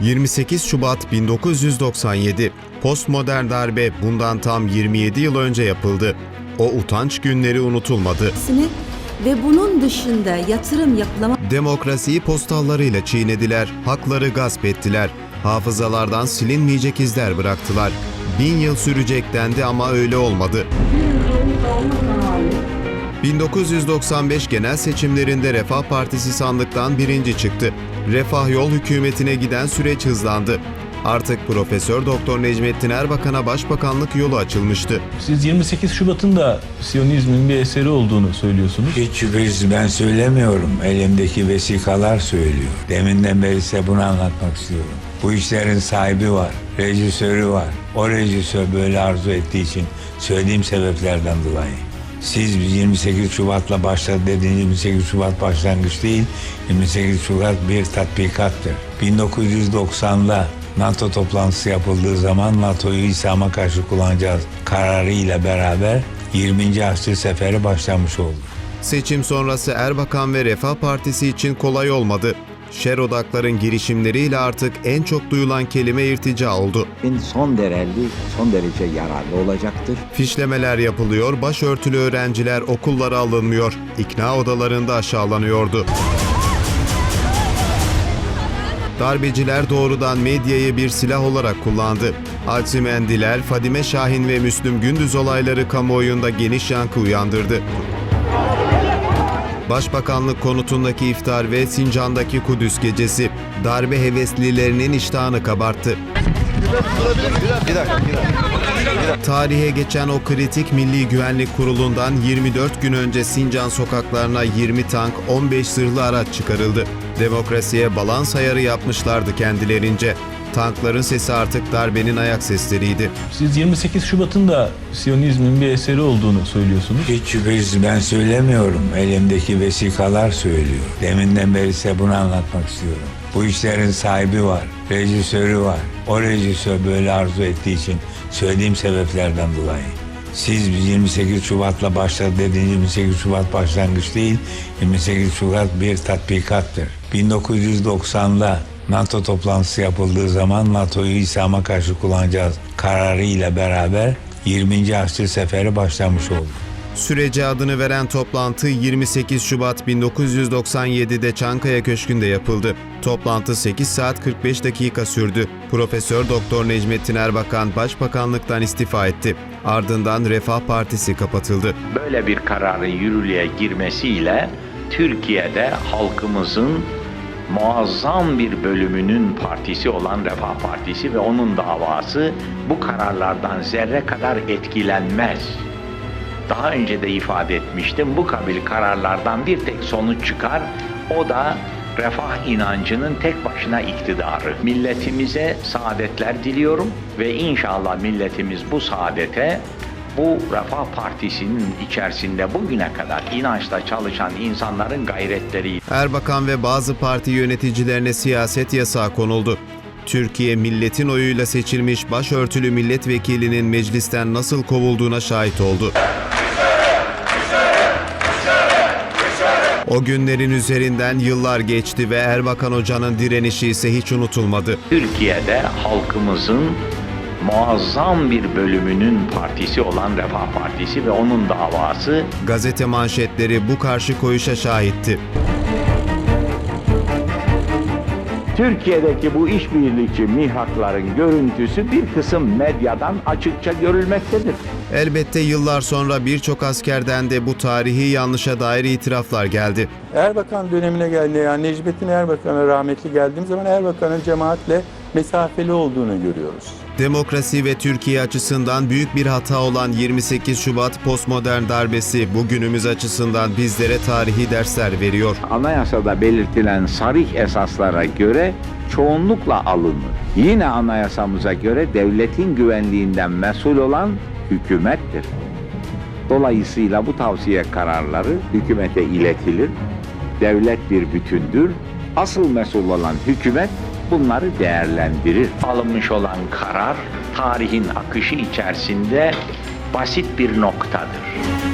28 Şubat 1997. Postmodern darbe bundan tam 27 yıl önce yapıldı. O utanç günleri unutulmadı. ve bunun dışında yatırım yapılama Demokrasiyi postallarıyla çiğnediler, hakları gasp ettiler. Hafızalardan silinmeyecek izler bıraktılar. Bin yıl sürecek dendi ama öyle olmadı. 1995 genel seçimlerinde Refah Partisi sandıktan birinci çıktı. Refah Yol hükümetine giden süreç hızlandı. Artık Profesör Doktor Necmettin Erbakan'a başbakanlık yolu açılmıştı. Siz 28 Şubat'ın da Siyonizmin bir eseri olduğunu söylüyorsunuz. Hiç şüphesiz ben söylemiyorum. Elimdeki vesikalar söylüyor. Deminden beri size bunu anlatmak istiyorum. Bu işlerin sahibi var, rejisörü var. O rejisör böyle arzu ettiği için söylediğim sebeplerden dolayı. Siz 28 Şubat'la başladı dediğiniz 28 Şubat başlangıç değil, 28 Şubat bir tatbikattır. 1990'da NATO toplantısı yapıldığı zaman NATO'yu İslam'a karşı kullanacağız kararıyla beraber 20. Asrı Seferi başlamış oldu. Seçim sonrası Erbakan ve Refah Partisi için kolay olmadı. Şer odakların girişimleriyle artık en çok duyulan kelime irtica oldu. son dereli, son derece yararlı olacaktır. Fişlemeler yapılıyor, başörtülü öğrenciler okullara alınmıyor, ikna odalarında aşağılanıyordu. Darbeciler doğrudan medyayı bir silah olarak kullandı. Alsi Mendilel, Fadime Şahin ve Müslüm Gündüz olayları kamuoyunda geniş yankı uyandırdı. Başbakanlık konutundaki iftar ve Sincan'daki Kudüs gecesi darbe heveslilerinin iştahını kabarttı. Tarihe geçen o kritik Milli Güvenlik Kurulu'ndan 24 gün önce Sincan sokaklarına 20 tank, 15 zırhlı araç çıkarıldı. Demokrasiye balans ayarı yapmışlardı kendilerince. Tankların sesi artık darbenin ayak sesleriydi. Siz 28 Şubat'ın da Siyonizmin bir eseri olduğunu söylüyorsunuz. Hiç şüphesiz ben söylemiyorum. Elimdeki vesikalar söylüyor. Deminden beri size bunu anlatmak istiyorum. Bu işlerin sahibi var, rejisörü var. O rejisör böyle arzu ettiği için söylediğim sebeplerden dolayı. Siz 28 Şubat'la başladı dediğiniz 28 Şubat başlangıç değil, 28 Şubat bir tatbikattır. 1990'da NATO toplantısı yapıldığı zaman NATO'yu İslam'a karşı kullanacağız kararıyla beraber 20. Asrı Seferi başlamış oldu. Sürece adını veren toplantı 28 Şubat 1997'de Çankaya Köşkü'nde yapıldı. Toplantı 8 saat 45 dakika sürdü. Profesör Doktor Necmettin Erbakan Başbakanlıktan istifa etti. Ardından Refah Partisi kapatıldı. böyle bir kararın yürürlüğe girmesiyle Türkiye'de halkımızın muazzam bir bölümünün partisi olan Refah Partisi ve onun davası bu kararlardan zerre kadar etkilenmez. Daha önce de ifade etmiştim bu kabil kararlardan bir tek sonuç çıkar. O da refah inancının tek başına iktidarı. Milletimize saadetler diliyorum ve inşallah milletimiz bu saadete bu Refah Partisi'nin içerisinde bugüne kadar inançla çalışan insanların gayretleri Erbakan ve bazı parti yöneticilerine siyaset yasağı konuldu. Türkiye milletin oyuyla seçilmiş başörtülü milletvekilinin meclisten nasıl kovulduğuna şahit oldu. O günlerin üzerinden yıllar geçti ve Erbakan Hoca'nın direnişi ise hiç unutulmadı. Türkiye'de halkımızın muazzam bir bölümünün partisi olan Refah Partisi ve onun davası Gazete manşetleri bu karşı koyuşa şahitti. Türkiye'deki bu işbirlikçi mihrakların görüntüsü bir kısım medyadan açıkça görülmektedir. Elbette yıllar sonra birçok askerden de bu tarihi yanlışa dair itiraflar geldi. Erbakan dönemine geldi yani Necmettin Erbakan'a rahmetli geldiğim zaman Erbakan'ın cemaatle mesafeli olduğunu görüyoruz. Demokrasi ve Türkiye açısından büyük bir hata olan 28 Şubat postmodern darbesi bugünümüz açısından bizlere tarihi dersler veriyor. Anayasada belirtilen sarih esaslara göre çoğunlukla alınır. Yine anayasamıza göre devletin güvenliğinden mesul olan hükümettir. Dolayısıyla bu tavsiye kararları hükümete iletilir. Devlet bir bütündür. Asıl mesul olan hükümet bunları değerlendirir. Alınmış olan karar tarihin akışı içerisinde basit bir noktadır.